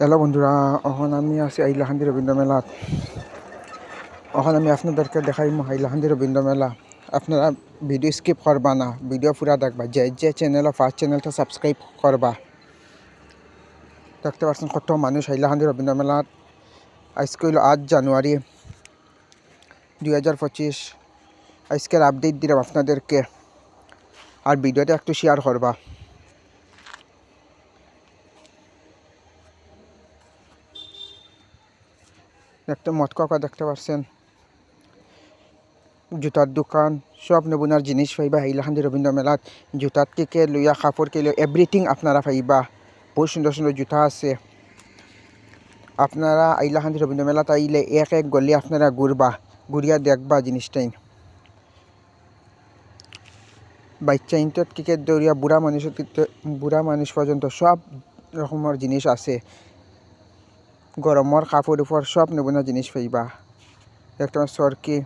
Hello বন্ধুরা এখন আমি আছি হাইলাকান্দি রবীন্দ্র মেলাত এখন আমি আপনাদেরকে দেখাইম হাইলাকান্দি রবীন্দ্র মেলা আপনারা ভিডিও স্কিপ করবা না, ভিডিও পুরা দেখবা। যে যে চ্যানেল ফার্স্ট চ্যানেলটা সাবস্ক্রাইব করবা। দেখতে পাচ্ছেন কত মানুষ হাইলাকান্দি রবীন্দ্র মেলাত আজকে হইল আট জানুয়ারি, দুই হাজার পঁচিশ। আজকের আপডেট দিলাম আপনাদেরকে। আর ভিডিওটা একটু শেয়ার করবা। দেখতে মটকাকা দেখতে পাচ্ছেন জুতার দোকান, সব নমুনার জিনিস পাইবা। হাইলাকান্দি রবীন্দ্র মেলাত জুতার থেকে লইয়া, কাপড় কে লইয়া এভরিথিং আপনারা পাইবা। বহুত সুন্দর সুন্দর জুতা আছে। আপনারা হাইলাকান্দি রবীন্দ্র মেলাত আইলে এক এক গলি আপনারা ঘুরবা, ঘুরিয়া দেখবা জিনিসটাই বাচ্চা ইন্টার থেকে দৌড়িয়া বুড়া মানুষের বুড়া মানুষ পর্যন্ত সব রকমের জিনিস আছে। গরমের কাপড় উপর সব নমুনা জিনিস পাইবা একটা সরকি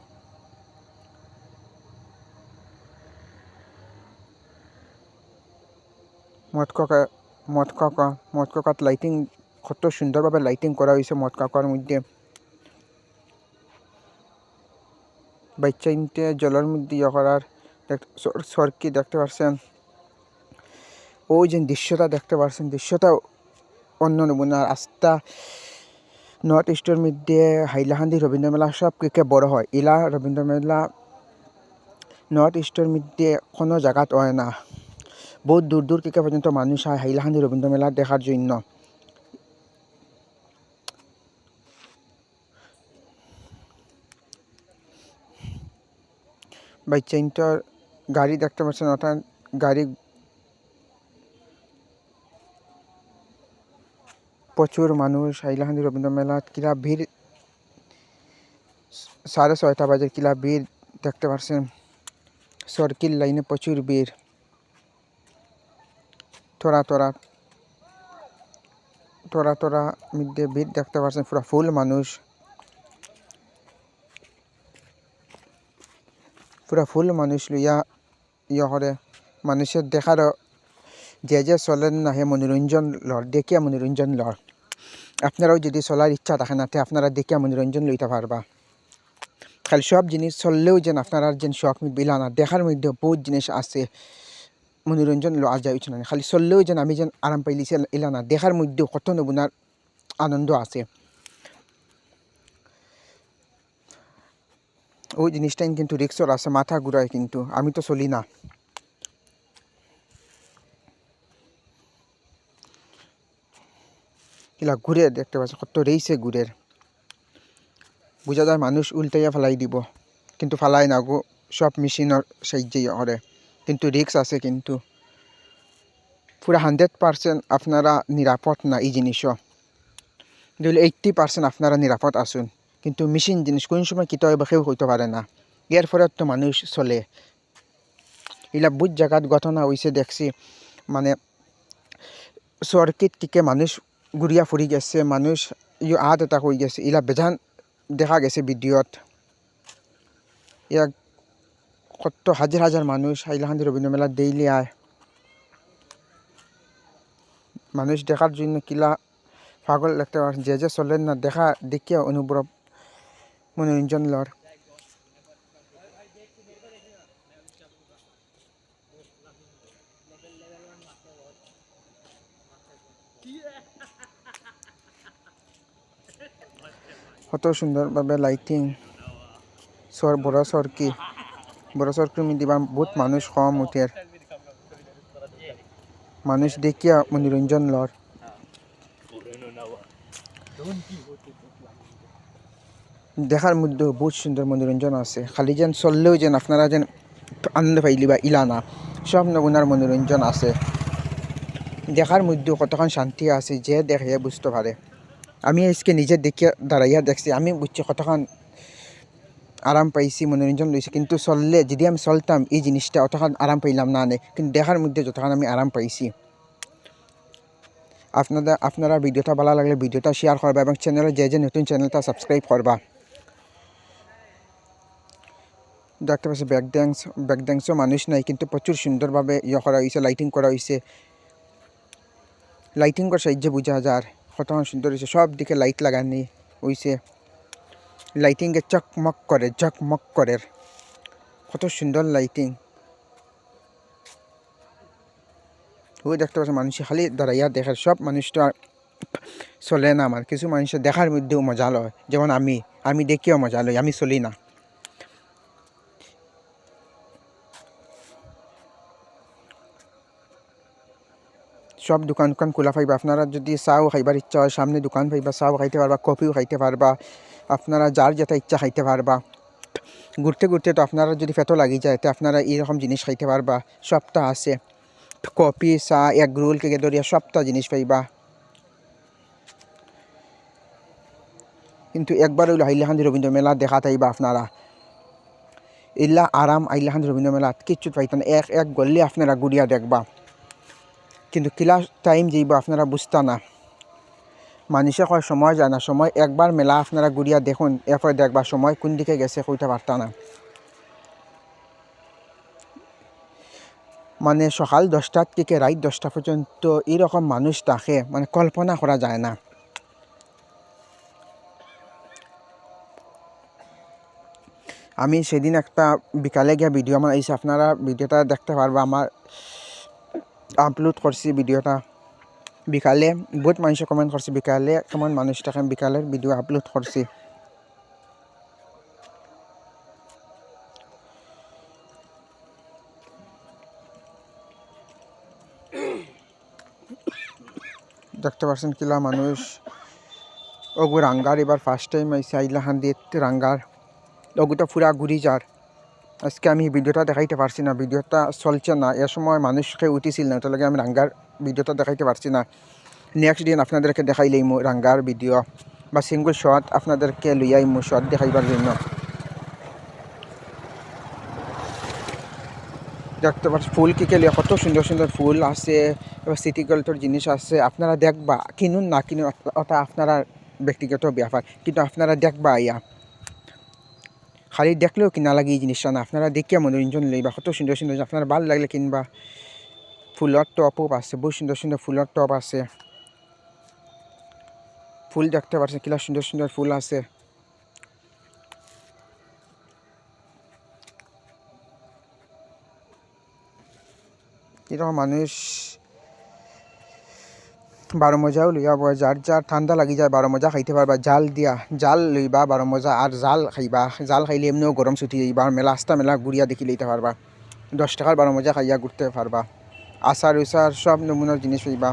মদকাকা মদকাকা, মদকাকাত লাইটিং কত সুন্দরভাবে লাইটিং করা হয়েছে মদকাকার মধ্যে। বাচ্চা ইনতে জলের মধ্যে ইয়ে করার সরকি দেখতে পারছেন ওই যে দৃশ্যটা দেখতে পারছেন দৃশ্যটা অন্য নমুনা রাস্তা নর্থ ইস্টের মধ্যে মেলা সব থেকে বড় হয়। ইলা রবীন্দ্র মেলা নর্থ ইস্টের মধ্যে কোনো জায়গাত হয় না। বহুত দূর দূর থেকে পর্যন্ত মানুষ হয় হাইলাকান্দি রবীন্দ্র মেলা দেখার জন্য। ইন্টার গাড়ি দেখতে পাচ্ছেন অর্থাৎ গাড়ি প্রচুর মানুষ হাইলাকান্দি রবীন্দ্র মেলাত কিলা ভিড়। সাড়ে ছয়টা বাজে কিলা ভিড়, দেখতে পাচ্ছেন সর্কিল লাইনে প্রচুর ভিড়। তোরা তোরা। তোরা তোরা মধ্যে ভিড়, দেখতে পাচ্ছেন পুরা ফুল মানুষ। পুরা ফুল মানুষ লইয়া ইয়ে মানুষের দেখারও যে যে চলেন না, হে মনোরঞ্জন লর দেখিয়া মনোরঞ্জন লর আপনারাও যদি চলার ইচ্ছা থাকে না আপনারা দেখিয়া মনোরঞ্জন লইতে পারবা। খালি সব জিনিস চললেও যেন আপনারা যেন শখ মিলা না দেখার মধ্যে বহুত জিনিস আছে, মনোরঞ্জন লওয়া যায় উচিত না। খালি চললেও যেন আমি যেন আরাম পাইলিছে ইলা না, দেখার মধ্যেও কত নমুনার আনন্দ আছে। ওই জিনিসটাই কিন্তু রিক্সর আছে, মাথা ঘুরায় কিন্তু, আমি তো চলি না। কিলা ঘুরে দেখতে পাচ্ছ, কত রেইছে ঘুরের। বুঝা যায় মানুষ উল্টাইয়া ফেলাই দিব, কিন্তু ফালাই না গো, সব মেশিনের সাহায্যেই করে কিন্তু রিক্স আছে কিন্তু। পুরা হান্ড্রেড পার্সেন্ট আপনারা নিরাপদ না এই জিনিসও। যদি এইট্টি পার্সেন্ট আপনারা নিরাপদ আসুন কিন্তু মেশিন জিনিস কোন সময় কিতা হবে কেউ হইতে পারে না। এর ফলে তো মানুষ চলে। এগুলা বহুত জায়গাত ঘটনা হয়েছে দেখছি। মানে সরকিত থেকে মানুষ ঘুরিয়া ফুরি গেছে মানুষ ইয়ে আত এটা হয়ে গেছে। এলা বেজান দেখা গেছে ভিডিওত ইয়াক কত হাজার হাজার মানুষ হাইলাকান্দি রবীন্দ্র মেলা ডেইলি আয় মানুষ দেখার জন্য কিলা পাগল দেখতে পারে যে যে চলেন না, দেখা, দেখিয়া অনুভব মনোরঞ্জন লর কত সুন্দরভাবে লাইটিং সর, বড় সরকি বড় সরকি দিবা বহুত মানুষ কম উঠের মানুষ দেখিয়া মনোরঞ্জন লর দেখার মধ্যে বহুত সুন্দর মনোরঞ্জন আছে। খালি যেন চললেও যেন আপনারা যেন আনন্দ পাইলি বা ইলা না, সব নমুনার মনোরঞ্জন আছে। দেখার মধ্যেও কতক্ষণ শান্তি আছে যে দেখে বুঝতে পারে। আমি আজকে নিজে দেখিয়া দাঁড়াইয়া দেখছি, আমি বুঝছি কতক্ষণ আরাম পাইছি, মনোরঞ্জন লইছি। কিন্তু চললে, যদি আমি চলতাম, এই জিনিসটা অতক্ষণ আরাম পাইলাম না নে কিন্তু দেখার মধ্যে যতক্ষণ আমি আরাম পাইছি। আপনাদের আপনারা ভিডিওটা ভালো লাগলে ভিডিওটা শেয়ার করবা এবং চ্যানেলে যে যে নতুন চ্যানেলটা সাবস্ক্রাইব করবা। দেখতে পাচ্ছি ব্যাক ড্যান্স ব্যাক ড্যান্সও মানুষ নাই, কিন্তু প্রচুর সুন্দরভাবে ইয়ে করা হয়েছে লাইটিং করা হয়েছে লাইটিং করে সাহায্যে বোঝা যায়। কত সুন্দর হয়েছে। সব দিকে লাইট লাগানি হইছে লাইটিংয়ে চকমক করে, ঝকমক করে। কত সুন্দর লাইটিং ওই দেখতে পাচ্ছি মানুষ খালি দাঁড়াইয়া দেখার সব মানুষটা চলে না আমার। কিছু মানুষের দেখার মধ্যেও মজা লয়, যেমন আমি। আমি দেখিও মজা লই আমি চলি না। সব দোকান দোকান খোলা পাইবা। আপনারা যদি চাও খাইবার ইচ্ছা হয়, সামনে দোকান পাইবা, চাও খাইতে পারবা, কফিও খাইতে পারবা, আপনারা যার যেটা ইচ্ছা খাইতে পারবা। ঘুরতে ঘুরতে তো আপনারা যদি ফেটো লাগি যায়, তো আপনারা এইরকম জিনিস খাইতে পারবা। সবটা আছে। কফি, চা এগ রোল থেকে ধরিয়া সবটা জিনিস পাইবা। কিন্তু একবার হইল হাইলাহান্দি রবীন্দ্র মেলা দেখা তাইবা আপনারা। ইল্লা আরাম আইলাহান্দি রবীন্দ্র মেলাত কিচ্ছু পাইতেন এক এক গল্লে আপনারা গুড়িয়া দেখবা। কিন্তু কিলা টাইম যাইব আপনারা বুঝতা না। মানুষে কয়, সময় যায় না, সময় একবার মেলা আপনারা ঘুরিয়া দেখুন, এরপরে দেখবা সময় কোন দিকে গেছে কইতে পারতা না। মানে সকাল দশটার থেকে রাত দশটা পর্যন্ত এরকম মানুষ থাকে মানে কল্পনা করা যায় না। আমি সেদিন একটা বিকালে গিয়ে ভিডিও আমার আইসে আপনারা ভিডিওটা দেখতে পারবা, আমার আপলোড করছি ভিডিওটা বিকালে, বহুত মানুষে কমেন্ট করছে বিকালে, কেমন মানুষ থাকেন বিকালের ভিডিও আপলোড করছি দেখতে পাচ্ছেন কিলা মানুষ। ওগু রাঙ্গার এবার ফার্স্ট টাইম আইসে আইলা হান্দিত রাঙ্গার ওগুটা পুরা ঘুরি যার আজকে আমি ভিডিওটা দেখাইতে পারছি না, ভিডিওটা চলছে না, এ সময় মানুষকে উঠিছিল না তাহলে আমি রাঙ্গার ভিডিওটা দেখাইতে পারছি না। নেক্সট দিন আপনাদেরকে দেখাইলেই রাঙ্গার ভিডিও, বা সিঙ্গল শট আপনাদেরকে লইয়াই মো শট দেখাইবার জন্য। দেখতে পাচ্ছি, ফুল কিকে লিয়া কত সুন্দর সুন্দর ফুল আছে এবার সিটি গোল্ডের জিনিস আছে আপনারা দেখবা, কিনুন না কিনুন ওটা আপনারা ব্যক্তিগত ব্যাপার, কিন্তু আপনারা দেখবা ইয়া। খালি দেখলেও কিনা লাগে এই জিনিসটা না। আপনারা দেখিয়া মনোরঞ্জন লইবা কত সুন্দর সুন্দর আপনার ভালো লাগলে কিনবা। ফুলের টপও আছে বহু সুন্দর সুন্দর ফুলের টপ আছে। ফুল দেখতে পাচ্ছেন, কিলা সুন্দর সুন্দর ফুল আছে। এরকম মানুষ বারো মজাও লইয়া বয় যার যার ঠান্ডা লাগি যায় বারো মজা খাইতে পারবা জাল দিয়া, জাল লইবা বারো মজা আর জাল খাইবা, জাল খাইলে এমনিও গরম ছুটি যাইবা মেলা আস্তা মেলা ঘুরিয়া দেখি লইতে পারবা দশ টাকার বারো মজা খাইয়া ঘুরতে পারবা আচার উচার সব নমুনার জিনিস পাইবা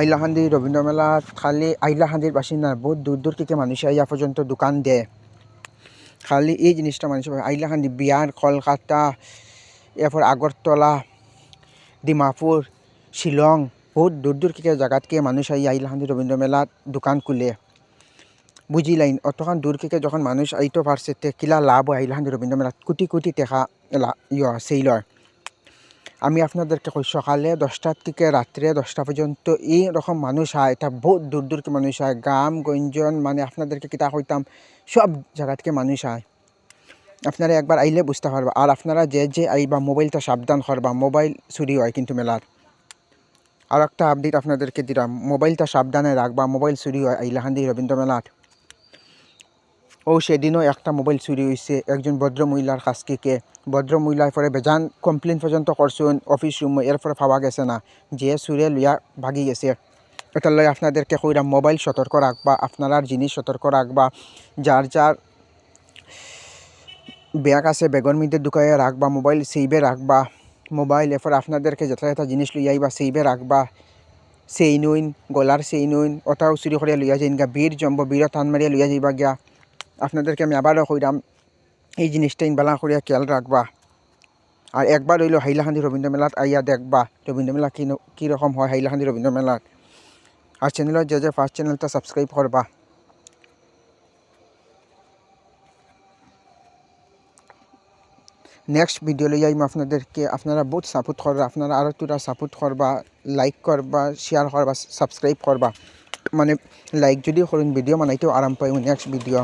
আইলাহান্দি রবীন্দ্র মেলাত খালি আইলাহান্দির বাসিন্দা, বহুত দূর দূর থেকে মানুষ আইয়া পর্যন্ত দোকান দেয় খালি এই জিনিসটা মানুষ আইলাখান্দি, বিহার, কলকাতা, এরপর আগরতলা, ডিমাপুর, শিলং, বহুত দূর দূর থেকে জায়গাতকে মানুষ আই আইলাখান্দি রবীন্দ্র মেলাত দোকান খুলে। বুঝি লাইন অতখান দূর থেকে যখন মানুষ আইতে পারছে, তে কিলা লাভ হয় আইলাহান্দি রবীন্দ্র মেলাত? কোটি কোটি টেকা ইয় সেই লয় আমি আপনাদেরকে কই, সকালে দশটার থেকে রাত্রে দশটা পর্যন্ত এই রকম মানুষ হয়, এটা বহুত দূর দূর মানুষ হয়, গ্রাম, গঞ্জন মানে আপনাদেরকে কিতা কইতাম, সব জায়গা থেকে মানুষ হয়। আপনারা একবার আইলে বুঝতে পারবা, আর আপনারা যে যে আইবা মোবাইলটা সাবধান করবা, মোবাইল চুরি হয় কিন্তু মেলার। আর একটা আপডেট আপনাদেরকে দিলাম, মোবাইলটা সাবধানে রাখবা, মোবাইল চুরি হয় আইলাহান্দি রবীন্দ্র মেলার ও সেদিনও একটা মোবাইল চুরি হয়েছে একজন ভদ্র মহিলার কাছ থেকে। ভদ্র মহিলার পরে বেজান কমপ্লেন পর্যন্ত করছুন, অফিস রুম এরপরে পাওয়া গেছে না, যে সুরে লইয়া ভাগি গেছে। এটার লই আপনাদেরকে কইরা মোবাইল সতর্ক রাখবা, আপনার জিনিস সতর্ক রাখবা। যার যার ব্যাগ আছে, ব্যাগের মধ্যে ঢুকাইয়া রাখবা, মোবাইল সেইবে রাখবা। মোবাইল এরপর আপনাদেরকে যথা যথা জিনিস লইয়া আইবা সেইবে রাখবা। সেই নইন গলার সেই নইন ওটাও চুরি করিয়া লইয়া যাইন গা বীর জম্ব বীর টান মারিয়া লইয়া যাইবা গিয়া। আপনাদেরকে আমি আবারও কইরাম, এই জিনিসটা ইনবালা করিয়া খেয়াল রাখবা। আর একবার হইল হাইলাকান্দি রবীন্দ্র মেলাত আইয়া দেখবা রবীন্দ্র মেলা কী কীরকম হয় হাইলাকান্দি রবীন্দ্র মেলাত আর চ্যানেলের যে যে ফার্স্ট চ্যানেলটা সাবস্ক্রাইব করবা। নেক্সট ভিডিও লই আইম আপনাদেরকে। আপনারা বহুত সাপোর্ট করবা আপনারা আরও তোরা সাপোর্ট করবা লাইক করবা শেয়ার করবা সাবস্ক্রাইব করবা। মানে লাইক যদি করুন ভিডিও বানাইতেও আরাম পাই নেক্সট ভিডিও